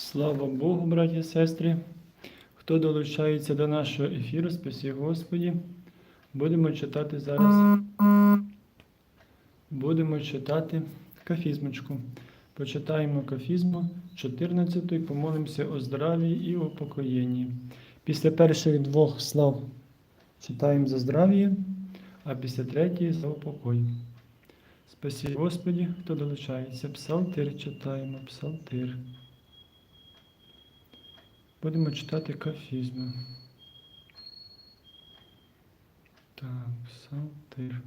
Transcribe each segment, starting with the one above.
Слава Богу, браті і сестри. Хто долучається до нашого ефіру, спасі Господі. Будемо читати зараз. Будемо читати кафізмочку. Почитаємо кафізму 14 і помолимося о здраві і о покоєнні. Після перших двох слав читаємо за здрав'я, а після третьої за упокой. Спасі Господі, хто долучається. Псалтир читаємо, псалтир. Будемо читати кафізму. Так, псалтир.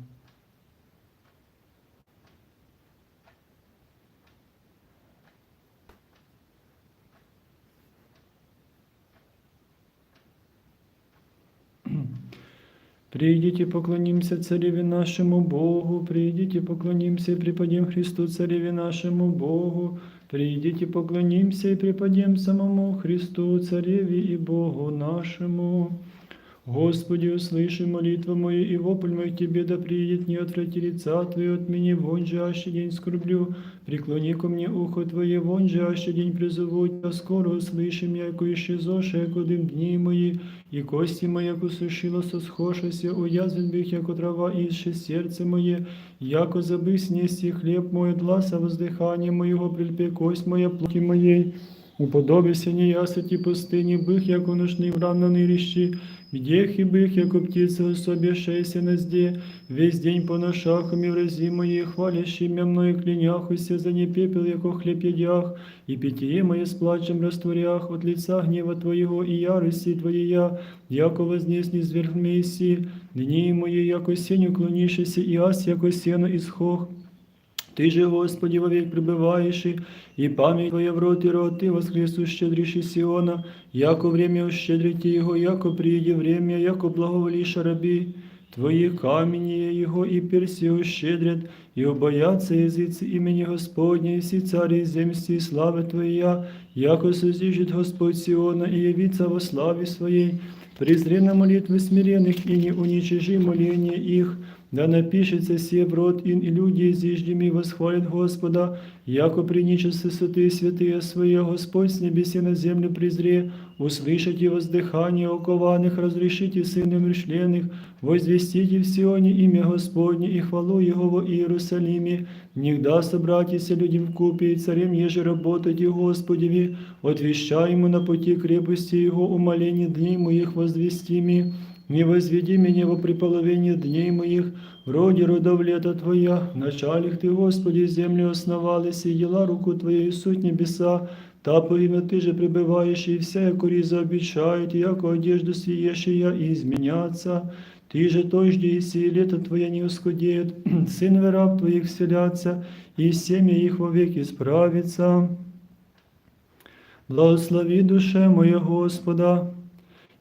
Придите, поклонимся Цареве нашему Богу, придите, поклонимся и преподем Христу Цареве нашему Богу, придите, поклонимся и преподем самому Христу Цареве и Богу нашему. Господи, услыши молитву мою и вопль мой к Тебе, да приедет, не отврати лица Твои от меня, вон же, аще день скорблю, преклони ко мне ухо Твое, вон же, аще день призову Тебя, скоро услыши меня, яко исчезоше, яко дым дни мои, и кости мои, яко сушилося, схошася, уязвен бих, яко трава, и исше сердце мое, яко забыв снести хлеб мой, от гласа воздыхания моего, прильпе кость моя, плоти моей, Уподобися неясыти пустыни, бых, яко ношний в равнаный рещи, Вдех и бых, яко птица особешаяся на зде, весь день по ношахам и врази мои, хвалящий мя мною кляняхуся, за не пепел, яко хлеб едях, и питье мое с плачем растворях, от лица гнева Твоего и ярости Твоей, яко вознес низверх Мессии, дни мои, яко сень уклонишься, и ас, яко сено исхох, Ты же, Господи, вовек пребываешь, и- и память Твоя в рот и рот, Ты воскресу щедрейший Сиона, яко время ущедрите Его, яко приеде время, яко благоволишь раби Твои камени Его и перси ущедрят, и обоятся языцы имени Господня, и все цари земсти и славы Твоя, яко созижет Господь Сиона и явится во славе Своей, презри на молитвы смиренных и не уничижи моления их, да напишется все в рот ин, и люди зиждеми восхвалят Господа, яко приничесы святые святые свои, Господь с небеси на землю презре, услышите воздыхание окованных, разрешите сынам решленных, возвестите в Сионе имя Господне и хвалу Его во Иерусалиме, Нигда собратися люди в купе, и царем еже работайте Господеви, отвещай ему на пути крепости Его, умоление дней моих возвестими, не возведи меня во приполовение дней моих, вроде родов лета Твоя, в началях Ты, Господи, землю основалась, и дела руку Твоей суть небеса, та по имя Ты же пребываешь, и вся яко риза обещает, яко одежду съешия и изменяться. Ты же той жди, и сие лето Твое не усходеет, сын раб Твоих вселятся, и семя их вовек исправится. Благослови душе моя Господа,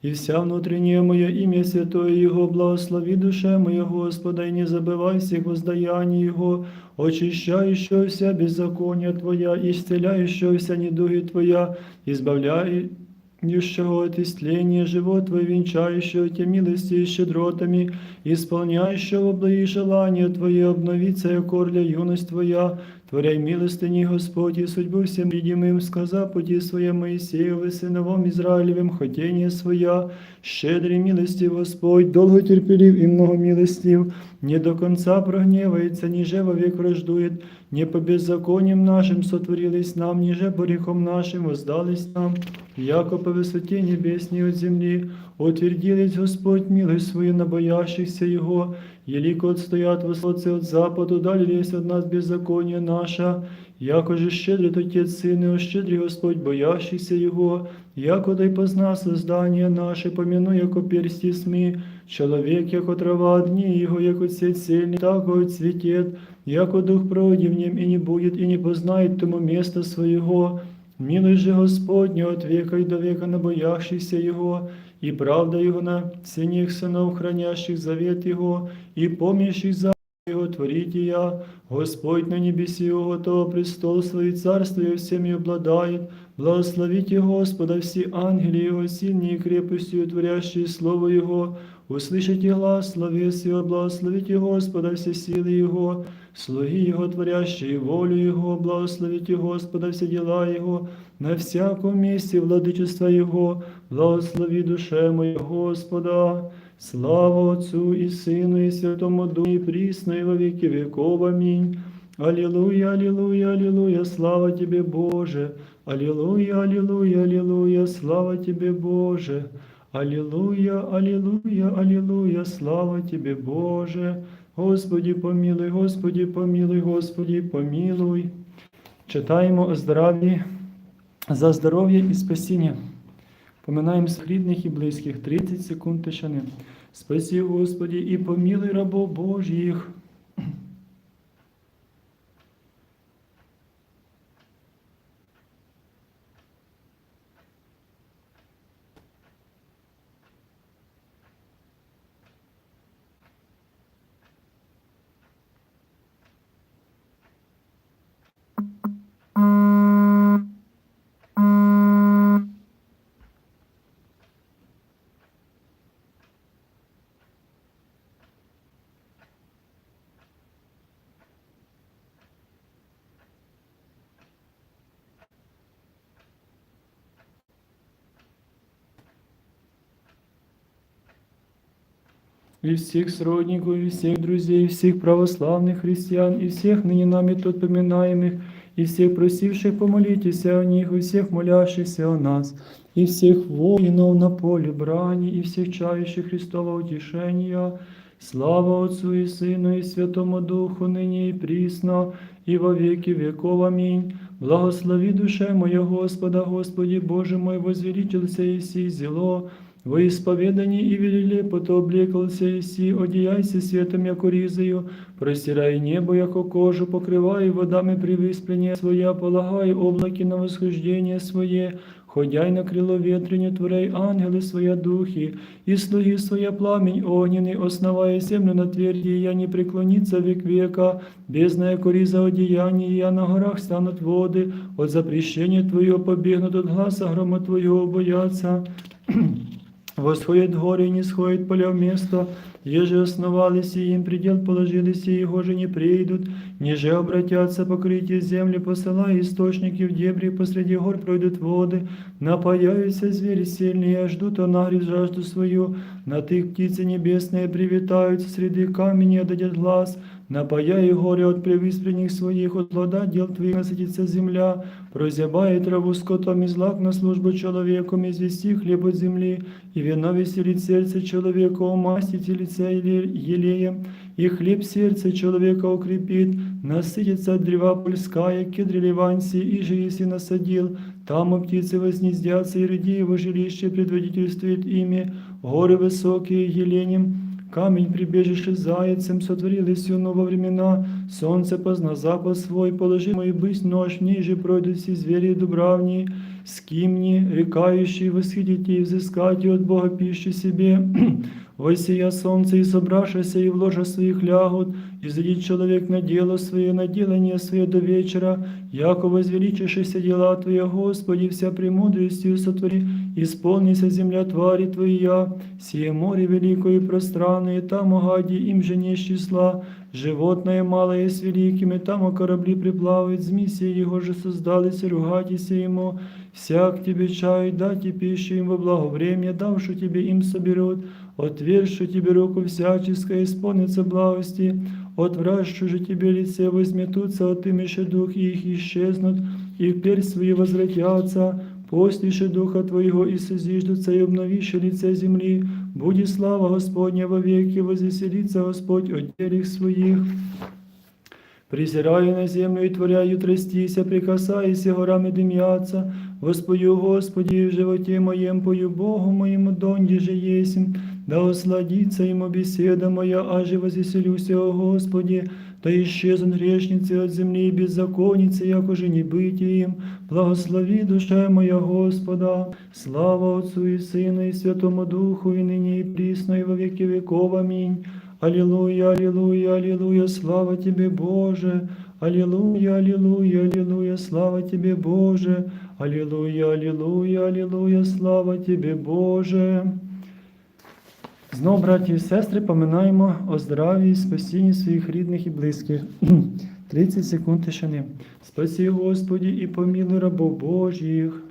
и вся внутреннее мое имя святое Его, благослови душе моя Господа, и не забывай всех воздаяний Его, очищающего вся беззакония Твоя, исцеляющего вся недуги Твоя, избавляющего от истления живот Твой, венчающего Те милости и щедротами, исполняющего благие желания Твои, обновиться, яко орля юность Твоя, Творяй милостыни, Господь, и судьбу всем видимым, сказа пути своя Моисеевы, сыновом Израилевым, хотение своя, щедрый милости Господь, долго терпелив и много милостив, не до конца прогневается, ниже вовек враждует, не по беззакониям нашим сотворились нам, ниже по грехам нашим воздались нам, яко по высоте небесней от земли, утвердились Господь милость свою на боящихся Его, Елико отстоят высоцы от западу, удалились от нас беззаконие наша, яко же щедрит Отец Сын и ощедри Господь боящийся Его, яко дай позна создание наше, помяну, яко персти сми, человек, яко трава дни Его, яко цвет сильный, так цветет, яко дух пройдет в нем и не будет, и не познает тому места своего. Милость же Господня от века и до века на боящихся Его, и правда Его на синих сынов, хранящих завет Его, и помнящих за Его творите я, Господь на небеси Его готов престол свой, царство Его всеми обладает, благословите Господа все ангели Его, сильные крепостью, творящие Слово Его, услышите глаз словес Его, благословите Господа все силы Его, слуги Его, творящие волю Его, благословите Господа все дела Его, на всяком месте владычества Его, благослови душе моя Господа. Слава Отцу и Сыну и Святому Духу, и присно и во веки веков. Аминь. Аллилуйя, аллилуйя, аллилуйя, слава Тебе, Боже. Аллилуйя, аллилуйя, аллилуйя, слава Тебе, Боже. Аллилуйя, аллилуйя, аллилуйя, слава Тебе, Боже. Господи, помілуй, Господі помілуй, Господі помілуй. Читаємо о здраві за здоров'я і спасіння. Поминаємо своїх рідних і близьких 30 секунд тишини. Спасі, Господі, і помілуй рабо Божих. и всех сродников, и всех друзей, и всех православных христиан, и всех ныне нами тут поминаемых, и всех просивших помолитесь о них, и всех молящихся о нас, и всех воинов на поле брани, и всех чающих Христова утешения. Слава Отцу и Сыну и Святому Духу, ныне и присно, и во веки веков. Аминь. Благослови душе моя Господа, Господи Боже мой, возвеличился и си зело, во исповедании и велели, пото облекался и си, одеяйся светом, яко ризою, простирай небо, яко кожу, покрывай водами при виспление своя, полагай облаки на восхождение свое, ходяй на крило ветреню, творей ангели своя духи, и слуги своя пламень огненный, основая землю на тверди, я не преклонится век века, бездна яко риза одеяния, я на горах станут воды, от запрещения Твоего побегнут от гласа грома Твоего боятся. Восходит горе и не сходит поля в место, еже основались и им предел положились, и его же не придут, ниже обратятся покрытие земли, посылая источники в дебри, посреди гор пройдут воды, напаяются звери сильные, ждут он нагрев жажду свою, на тых птицы небесные привитаются, среди камней отдадет глаз, Напаяй горе от привиспрених своїх, от плода діл твоїх насититься земля, прозябає траву скотом і злак на службу чоловіком, і звісті хліб от землі, і вино веселить серце чоловіка, умастите лице елеем, и хлеб сердце человека укрепит, насытится от древа польская, кедри ливанси, и же если насадил, там у птицы вознездятся, и рыди его жилище предводительствует ими, горы высокие еленем, Камень прибежище зайцем сотворились юно во времена, солнце позна запад свой, положи мой бысь нож, ниже пройдут все звери дубравни, скимни, рекающие, восхитите и взыскайте от Бога пищу себе. Воссия солнце и собравшися и в ложа своих лягут, и зайдет человек на дело свое, на делание свое до вечера, яко возвеличившися дела Твоя, Господи, вся премудростью сотвори, исполнися земля твари Твоя, сие море великое и пространное, там огади им же не числа, животное малое с великими, там о корабли приплавают, змеси его же создались, ругайтеся ему, всяк тебе чай, дайте пищу им во благо время, давши тебе им соберут, отвершу тебе руку всяческое, исполнится благости, отвращу же тебе лице, возметутся, отымеши дух их исчезнут, и вперь свои возвратятся, послише духа Твоего и созиждутся, и обновишь лице земли, буди слава Господня во веки, возвеселится Господь от делих своих. Призираю на землю и творяю трястися, прикасайся, горами дымятся. Воспою, Господи, в животе моем пою Богу моему, донде же есмь. Да осладится ему беседа моя, аже возвеселюся, о Господи, да исчезнут грешницы от земли и беззаконницы, яко же не быть им. Благослови душа моя Господа, слава Отцу и Сыну и Святому Духу, и ныне и присно, и во веки веков. Аминь. Аллилуйя, аллилуйя, аллилуйя, слава Тебе, Боже. Аллилуйя, аллилуйя, аллилуйя, слава Тебе, Боже. Аллилуйя, аллилуйя, аллилуйя, слава Тебе, Боже. Знов, браті і сестри, поминаємо о здраві і спасінні своїх рідних і близьких. 30 секунд тишини. Спаси, Господі, і помілуй рабов Божих.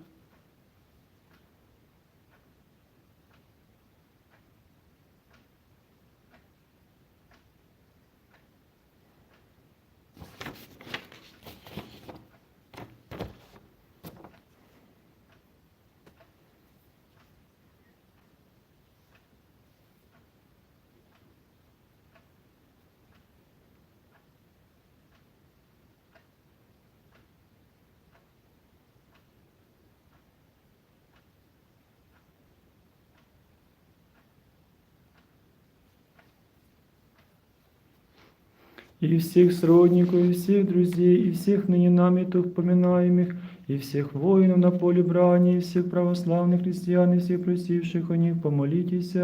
и всех сродников, и всех друзей, и всех ныне нами тут поминаемых, и всех воинов на поле брани, и всех православных христиан, и всех просивших о них, помолитесь.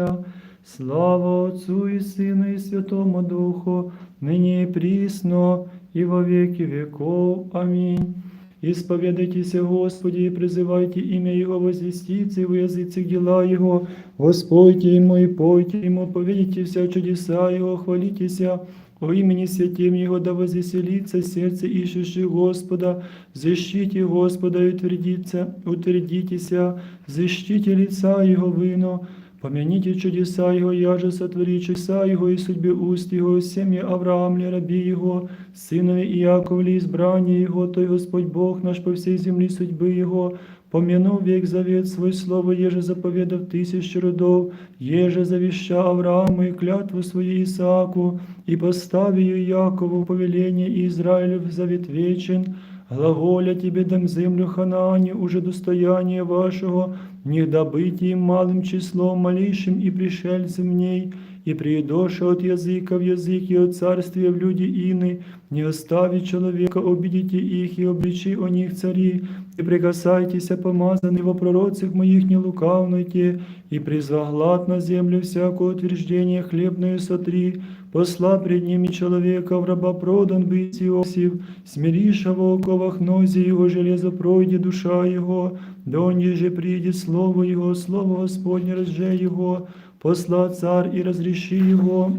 Слава Отцу и Сыну и Святому Духу, ныне и присно, и во веки веков. Аминь. Исповедайтесь, Господи, и призывайте имя Его, возвестите в языцах дела Его, Господи Ему и пойте Ему, поведите вся чудеса Его, хвалитеся, о имени святим Его да возвеселится сердце ищущих Господа, защите Господа и утвердится, утвердитеся, защите лица Его вино, помяните чудеса Его, я же сотвори чудеса Его и судьбе уст Его, семьи Авраам ли раби Его, сынове Иаков ли избрание Его, той Господь Бог наш по всей земли судьбы Его, Помянув век завет свой слово, еже заповедав тысяч родов, еже завеща Аврааму и клятву свою Исааку, и поставию Якову повеление Израилев завет вечен, глаголя тебе дам землю Ханаане, уже достояние вашего, не добыть им малым числом, малейшим и пришельцем в ней, и приедоша от языка в язык и от царствия в люди ины, не остави человека, обидите их и обличи о них цари, и прикасайтеся, помазанный во пророцах моих, не лукавнуйте, и призвоглад на землю всякое утверждение хлебное сотри, посла пред ними человека в раба продан быть Иосиф, смириша в оковах нозе его железо пройде душа его, донде же придет слово его, слово Господне разже его, посла царь и разреши его,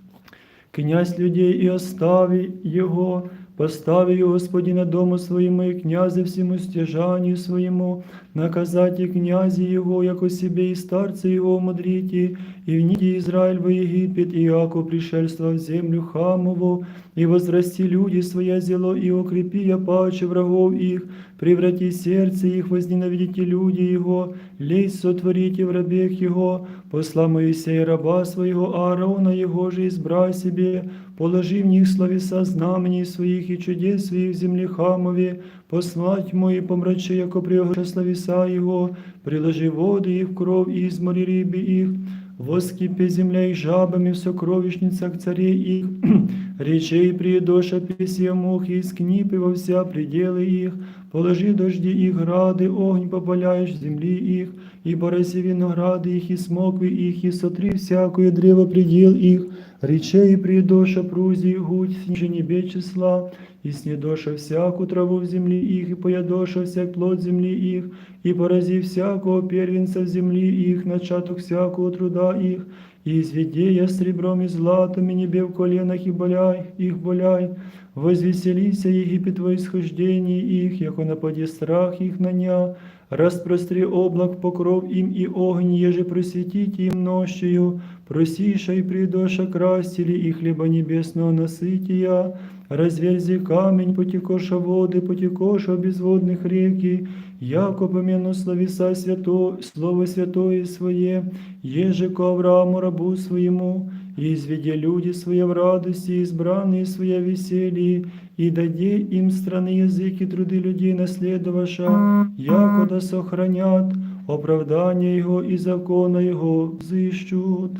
князь людей и остави его, постави его, Господи, на дому своему и князе всему стяжанию своему, наказати князи его, яко себе и старцы его умудрите, и вните Израиль во Египет, и яко пришельство в землю Хамову, и возрасти люди своя зело, и укрепи я паче врагов их, преврати сердце их, возненавидите люди его, лезь сотворите в рабех его, посла Моисея раба своего, Аарона его же избрай себе, положи в них словеса знамений своих и чудес своих в земле Хамове, послать мої помрачи, яко приоша словеса его, приложи воды их в кровь и измори рыбы их, воскипе земля и жабами в сокровищницах царей их, речей приедоша песья мух и скнипы во вся пределы их, положи дожди их грады, огонь попаляешь в земли их, и пороси винограды их, и смоквы их, и сотри всякое древо предел их, речей придоша прузи, гудь, снижені небе числа, и снедоша всяку траву в земли их, и поядоша всяк плод земли их, и порази всякого первенца в земли их, начаток всякого труда их, и изведея сребром и златом, и небе в коленах, и боляй, их боляй, возвеселися Египет во исхождении их, яко нападе страх их на ня, распростри облак покров им и огонь, еже просветите им нощью, просиша и придоша красили, и хлеба небесного насытия, разверзи камень, потекоша воды, потекоша безводных реки, яко помяну словеса свято, слово святое свое, еже ко Аврааму рабу своему, и изведи люди свои в радости, избранные свои веселье, и даде им страны языки труды людей наследоваша, яко да сохранят оправдание Его и закона Его взыщут.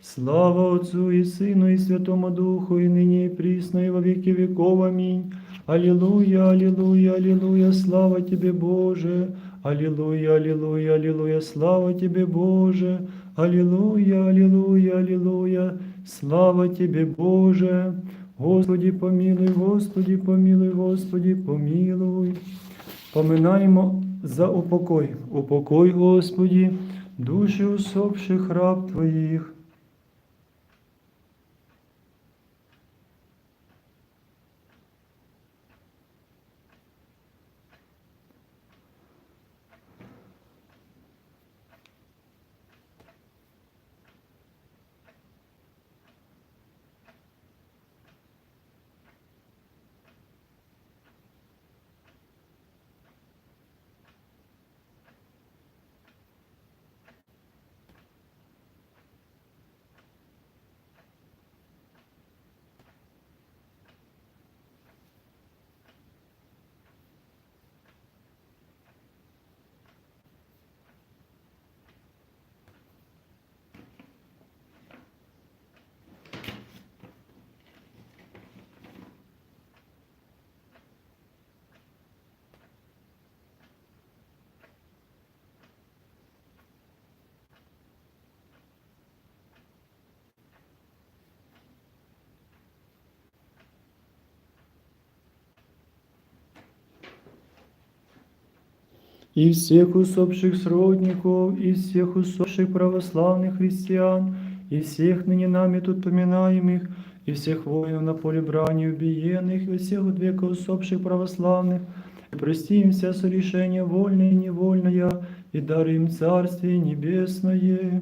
Слава Отцу и Сыну и Святому Духу, и ныне и присно, и во веки веков. Аминь. Аллилуйя, аллилуйя, аллилуйя, слава Тебе, Боже. Аллилуйя, аллилуйя, аллилуйя, слава Тебе, Боже. Аллилуйя, аллилуйя, аллилуйя, слава Тебе, Боже. Господи, помилуй, Господи, помилуй, Господи, помилуй. Поминаємо за упокой. Упокой, Господи, душі усопших раб Твоїх. и всех усопших сродников, и всех усопших православных христиан, и всех ныне нами тут поминаемых, и всех воинов на поле брани убиенных, и всех от века усопших православных, и прости им вся сорешения вольное и невольное, и дары им Царствие Небесное.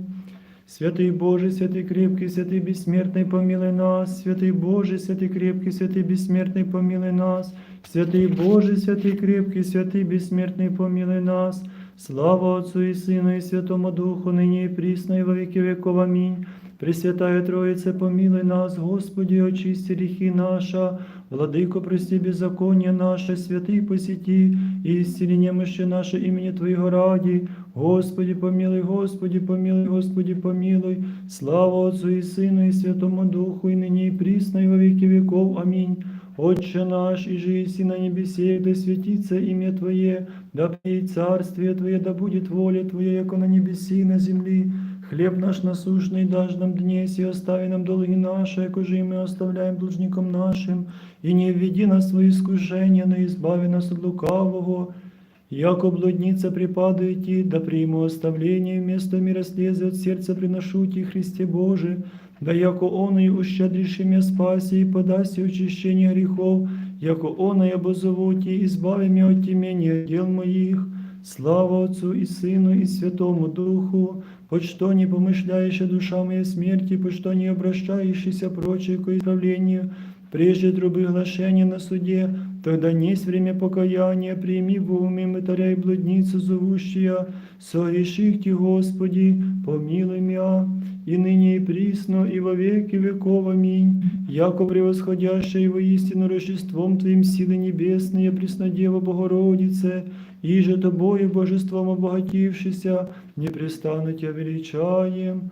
Святий Боже, святий кріпкий, святий безсмертний, помилуй нас, святий Боже, святий кріпкий, святий безсмертний, помилуй нас, святий Боже, святий кріпкий, святий безсмертний, помилуй нас, слава Отцу і Сину, і Святому Духу, нині і прісно, і во віки віков. Амінь. Пресвятая Троїце, помилуй нас, Господі, очисти гріхи наша, владико, прості беззаконня наше, святий посіті, і исцеление мыши наше імені Твоєго раді. Господи, помилуй, Господи, помилуй, Господи, помилуй. Слава Отцу и Сыну и Святому Духу, и ныне и присно, и во веки веков. Аминь. Отче наш, и же еси на небесе, да святится имя Твое, да придет царствие Твое, да будет воля Твоя, яко на небеси и на земли. Хлеб наш насущный дашь нам днесь, и остави нам долги наши, яко же и мы оставляем должникам нашим, и не введи нас в свои искушения, но избави нас от лукавого. Яко блудница припадает и, да приму оставление, вместо мира слезе от сердца приношу ти, Христе Боже, да яко он и ущадришь меня спаси, и подаси очищение грехов, яко он и обозову ти, избави меня от темения дел моих. Слава Отцу и Сыну и Святому Духу, почто не помышляющая душа моя смерти, почто не обращающийся прочее к исправлению, прежде трубы глашения на суде, тогда несть время покаяния, прими в уме мытаря и блудницу зовущая, согреших ти, Господи, помилуй меня, и ныне и присно, и во веки веков. Аминь. Яко превосходящее воистину Рождеством Твоим силы небесные, Преснодева Богородице, и же Тобою Божеством обогатившися, непрестанно Тебя величаем.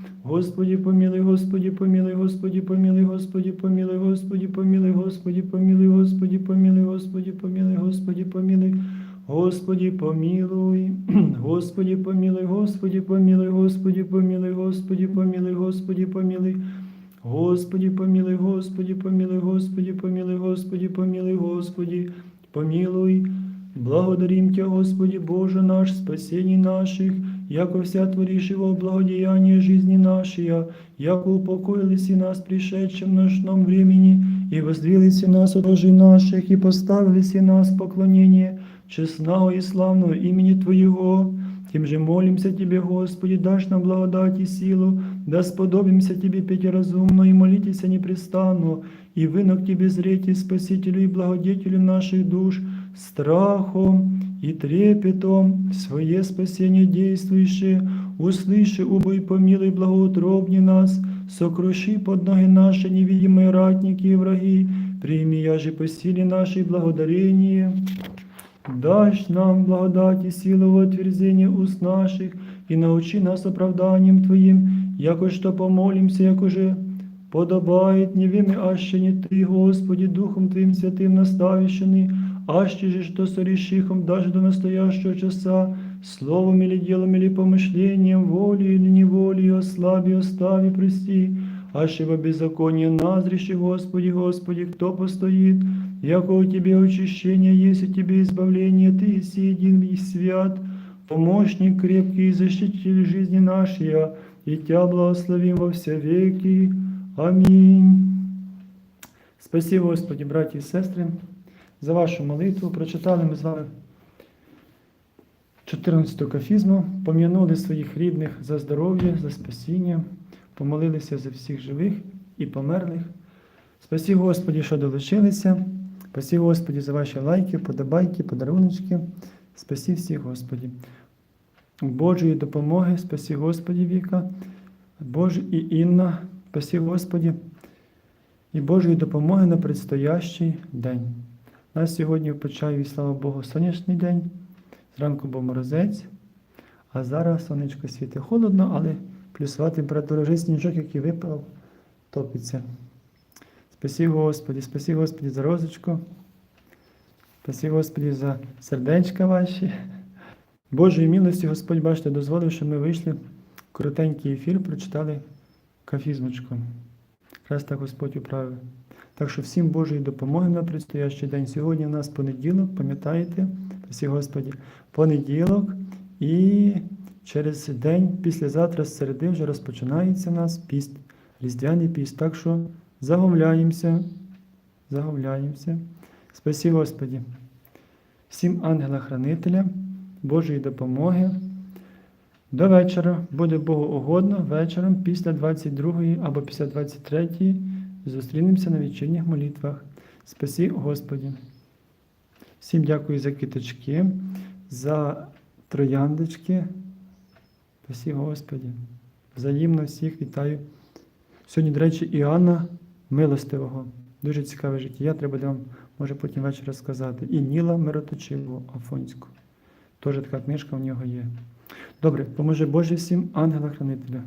Господи, помилуй, Господи, помилуй, Господи, помилуй, Господи, помилуй, Господи, помилуй, Господи, помилуй, Господи, помилуй, Господи, помилуй, Господи, помилуй. Господи, помилуй, Господи, помилуй, Господи, помилуй, Господи, помилуй, Господи, помилуй, Господи, помилуй. Господи, помилуй, Господи, помилуй, Господи, помилуй, Господи, помилуй, Господи, помилуй. Благодарим Тебя, Господи Боже наш, спасений наших, яко вся творишево благодеяние жизни нашей, яко упокоились и нас пришедшем ночном времени, и воздвились и нас от лжи наших, и поставились и нас в поклонение честного и славного имени Твоего. Тем же молимся Тебе, Господи, дашь нам благодать и силу, да сподобимся Тебе петь разумно и молитесь непрестанно, и вынок Тебе зреть и Спасителю и благодетелю наших душ, страхом и трепетом свое спасение действующее, услыши, убой, помилуй, благоутробни нас, сокруши под ноги наши невидимые ратники и враги, прими я же по силе нашей благодарение. Дашь нам благодать и силу в отверзении уст наших, и научи нас оправданием Твоим, яко что помолимся, яко же подобает не вими, аще не Ты, Господи, Духом Твоим святым наставищеный, аще же что сорешихом даже до настоящего часа, словом или делом или помышлением, волей или неволей, ослаби, остави, прости, аще во беззаконие назрещи, Господи, Господи, кто постоит, яко у Тебе очищение есть, у Тебе избавление, Ты еси един и свят, помощник крепкий и защититель жизни нашей, и Тебя благословим во все веки. Амінь. Спасибо, Господі, браті і сестри, за вашу молитву. Прочитали ми з вами 14 кафізму, пом'янули своїх рідних за здоров'я, за спасіння, помолилися за всіх живих і померлих. Спасі Господі, що долучилися. Спасі Господі за ваші лайки, подобайки, подаруночки. Спасі всіх, Господі. Божої допомоги, спасі Господі віка, Боже і Інна, спасі Господі, і Божої допомоги на предстоящий день. Нас сьогодні в Почаєві, слава Богу, сонячний день. Зранку був морозець, а зараз сонечко світить холодно, але плюсова температура вже сніжок, який випав, топиться. Спасі Господі, спасі Господі за розочку. Спасі Господі за сердечка ваші. Божої милості Господь, бачите, дозволив, що ми вийшли в коротенький ефір, прочитали кафізмочку. Якраз так Господь управив. Так що всім Божої допомоги на предстоящий день. Сьогодні у нас понеділок, пам'ятаєте, спасі Господі, понеділок і через день, післязавтра з середи вже розпочинається у нас піст, різдвяний піст. Так що заговляємося, заговляємося. Спасі Господі. Всім ангела-хранителя, Божої допомоги. До вечора буде Богу угодно. Вечором після 22 або після 23 зустрінемося на вечірніх молитвах. Спасі Господі. Всім дякую за квіточки, за трояндочки. Спасі Господі. Взаємно всіх вітаю. Сьогодні, до речі, Іоанна Милостивого. Дуже цікаве життя. Треба буде вам, може, потім ввечері розказати. І Ніла Мироточивого Афонську. Теж така книжка у нього є. Добре, поможе Боже всім ангела-хранителя.